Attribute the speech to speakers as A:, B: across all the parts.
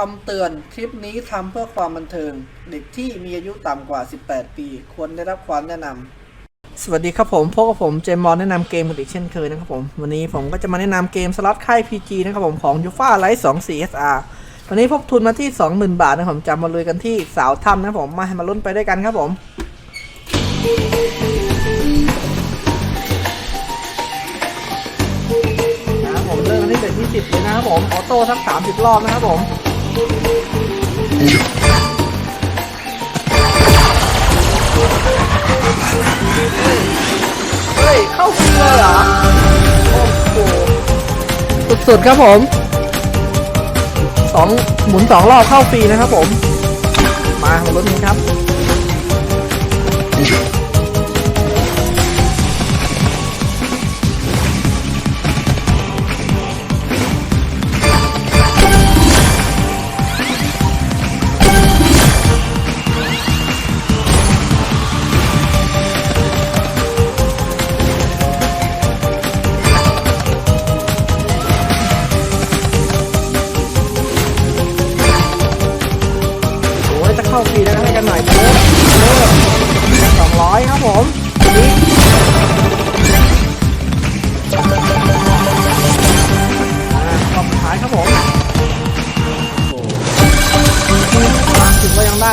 A: คำเตือนคลิปนี้ทำเพื่อความบันเทิง เด็กที่มีอายุต่ำกว่า 18 ปี ควรได้รับความแนะนำสวัสดีครับผมพบกับผมเจมส์บอลแนะนำเกมกันอีกเช่นเคยนะครับผม วันนี้ผมก็จะมาแนะนำเกมสล็อตค่าย PG นะครับผมของ u f a Light 2 4SR วันนี้พบทุนมาที่ 20,000 บาทนะครับผมจะมาลุยกันที่สาวถ้ำนะครับผมมาให้มาลุ้นไปด้วยกันครับผมนะผมเริ่มกันที่เบ็ดที่สิบเลยนะครับผมออโต้สักสามสิบรอบนะครับผม เฮ้ย เข้าฟรีเลยเหรอ โอ้โห สุดๆครับผม สองหมุนสองรอบเข้าฟรีนะครับผม มาของรถนี้ครับ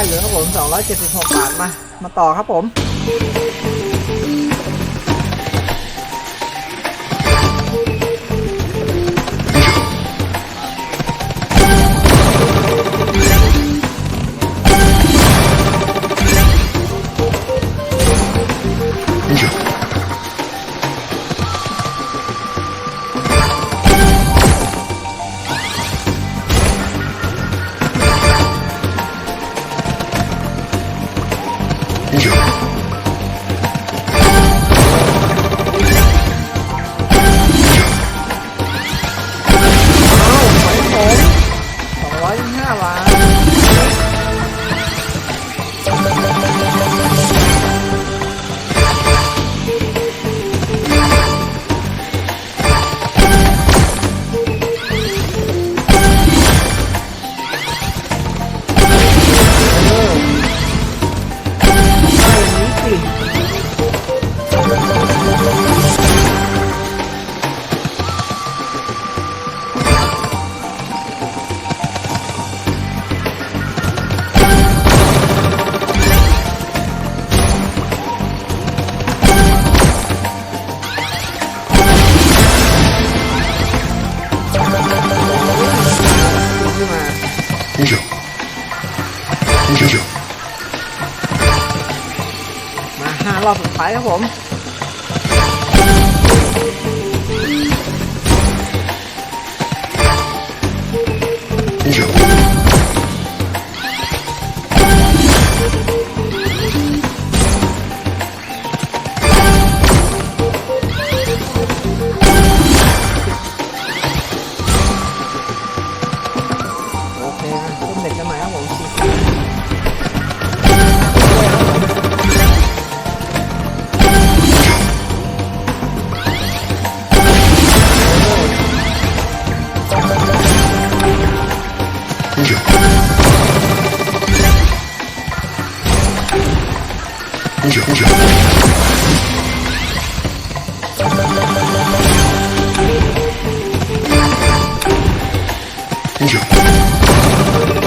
A: ถึงก็ยังได้อยู่ครับผม276บาทมา มาต่อครับผม ห้ารอบสุดท้ายครับผม
B: 五九，
A: 不是不是。不是。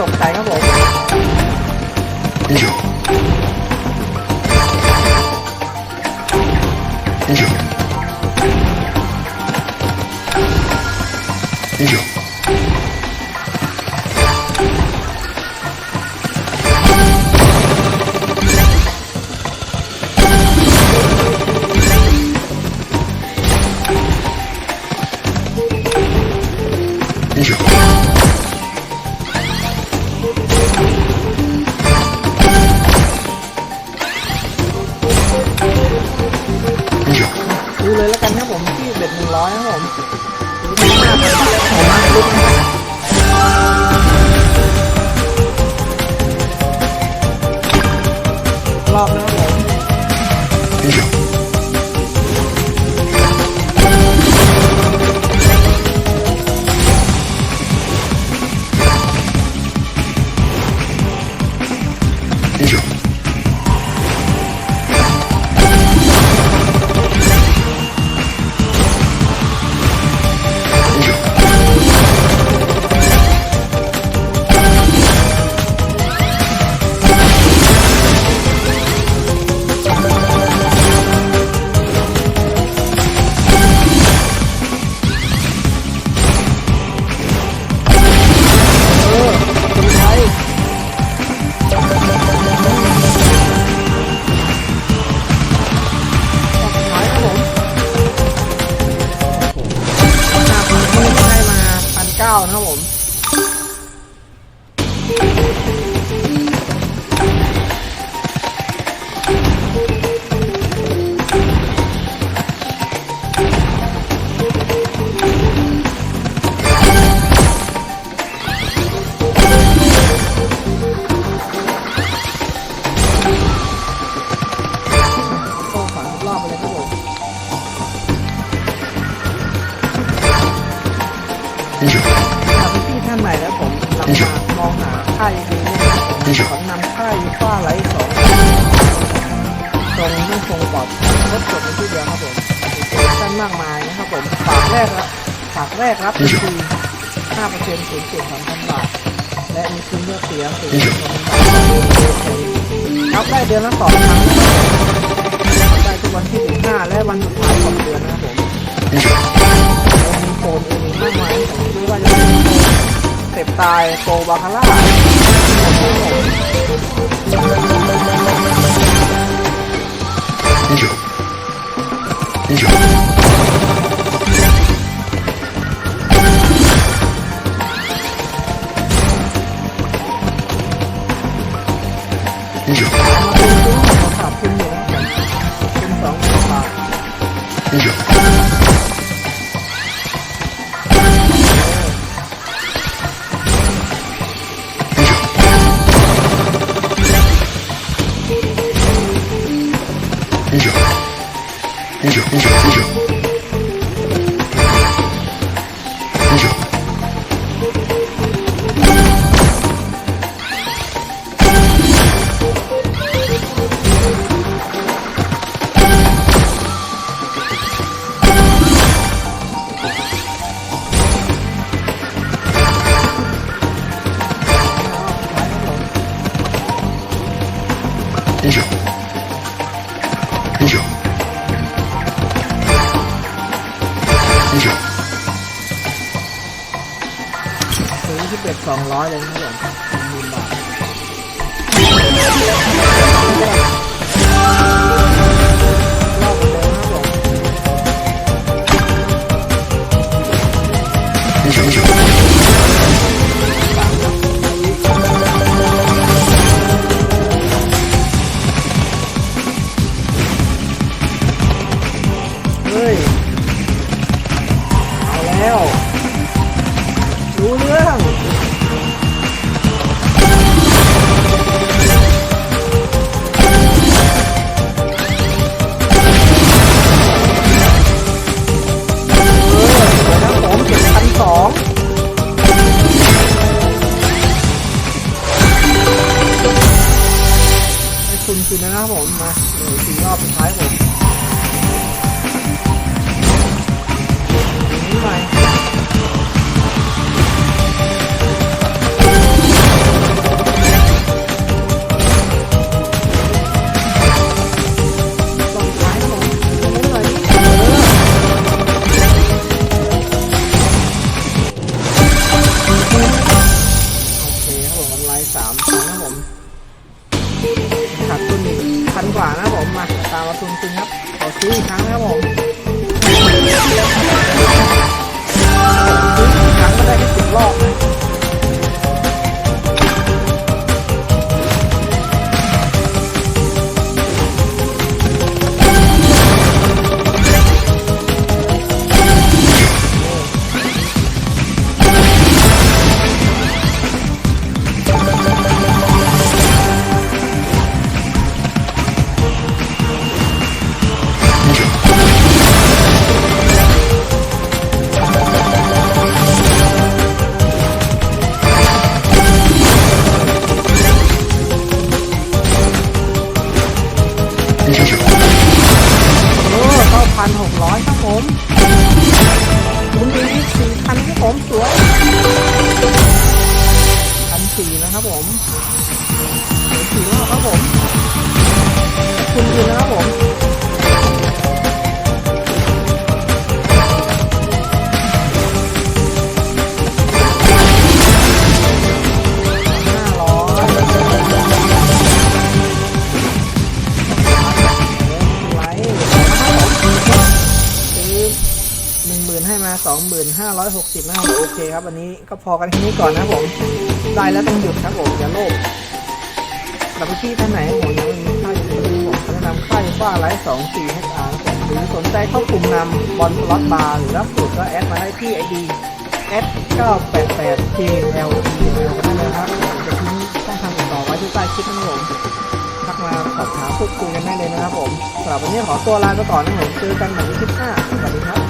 A: สมใจครับผม ดูเลยแล้วกันครับผมที่เบ็ดหนึ่งร้อยครับผมดูที่หน้าผมผมมาลุกนะครับรอบนะครับผม
B: 不
A: หากพี่ท่านไหนแล้วผมกำลังมามองหาค่ายดีเนี่ยผมนำค่ายฟ้าไหลสองตรงไม่คงปลอดรถจบในที่เดียวครับผมมีโปรโมชั่นมากมายนะครับผมฝากแรกครับฝากแรกรับฟรีห้าเปอร์เซ็นต์สูงสุดสองพันบาท และมีคืนเลือกเสียสูงสุดสองพันบาทรับได้เดือนละสองครั้งนะครับได้ทุกวันที่สิบห้าและวันสุดท้ายของเดือนนะครับผม， โกนเองมากมายไหม่ว่าจะเต็บตายโกบาคาร่าหยุดห 恭喜恭喜恭喜恭喜 สองร้อยเลยนะครับผมหมื่น ลา
B: ย
A: สามพันนะผมขาดทุนอีกพันกว่านะผมมาตามมาทุนจริงครับขอซื้ออีกครั้งนะผมซื้อครั้งก็ได้แค่สิบรอบนะ 2560นะครับโอเคครับวันนี้ก็พอกันแค่นี้ก่อนนะผมได้แล้วต้องหยุดครับผมอย่าโลภสำหรับปที่ท่านไหนผมยังมีค่ายอยู่ผมแะนำค่ายว่าไลท์สองสี่ให้ทางหรือสนใจเข้ากลุ่มนำบอลสล็อตบาร์หรือรับสูตรก็แอดมาได้ที่ไอดีแอดเก้าแปด988 KLTL นะครับผมจะทิ้งช่องทำติดต่อไว้ที่ใต้คลิปนะครับผมทักมาสอบถามพูดคุยกันได้เลยนะครับผมสำหรับวันนี้ขอตัวลาไปก่อนนะครับเจอกันใหม่ในคลิปหน้าสวัสดีครับ